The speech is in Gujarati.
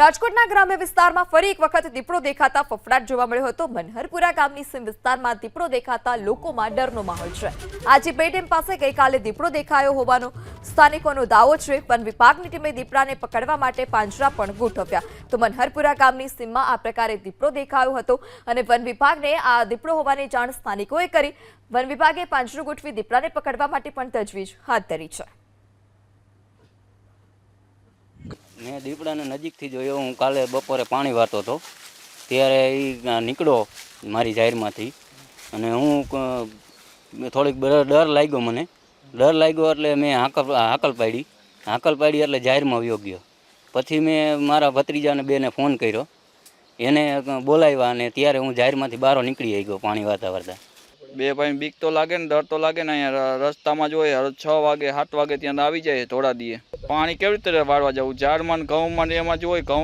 રાજકોટના ગ્રામ્ય વિસ્તારમાં ફરી એક વખત દીપડો દેખાતા ફફડાટ જોવા મળ્યો હતો. મનહરપુરા ગામની સીમ વિસ્તારમાં દીપડો દેખાતા લોકોમાં ડરનો માહોલ છે. આજે બે ડેમ પાસે ગઈકાલે દીપડો દેખાયો હોવાનો સ્થાનિકોનો દાવો છે. વન વિભાગની ટીમે દીપડાને પકડવા માટે પાંજરા પણ ગોઠવ્યા. તો મનહરપુરા ગામની સીમમાં આ પ્રકારે દીપડો દેખાયો હતો અને વન વિભાગને આ દીપડો હોવાની જાણ સ્થાનિકોએ કરી. વન વિભાગે પાંજરું ગોઠવી દીપડાને પકડવા માટે પણ તજવીજ હાથ ધરી છે. મેં દીપડાને નજીકથી જોયો. હું કાલે બપોરે પાણી વાતો હતો. ત્યારે એ નીકળ્યો મારી જાહેરમાંથી. અને હું થોડીક ડર લાગ્યો મને. ડર લાગ્યો એટલે મેં હાકલ હાકલ પાડી. હાકલ પાડી એટલે જાહેરમાં વયો ગયો. પછી મેં મારા ભત્રીજાને બેને ફોન કર્યો. એને બોલાવ્યા અને ત્યારે હું જાહેરમાંથી બહાર નીકળી ગયો પાણી વાતા વાતા બે ભાઈ બીક તો લાગે ને, ડર તો લાગે ને, અહીંયા રસ્તામાં જોઈએ છ વાગે, સાત વાગે ત્યાં આવી જાય થોડા દીએ. પાણી કેવી રીતે વાળવા જવું? ઝાડમાં ને ઘઉંમાં ને એમાં જોઈએ ઘઉં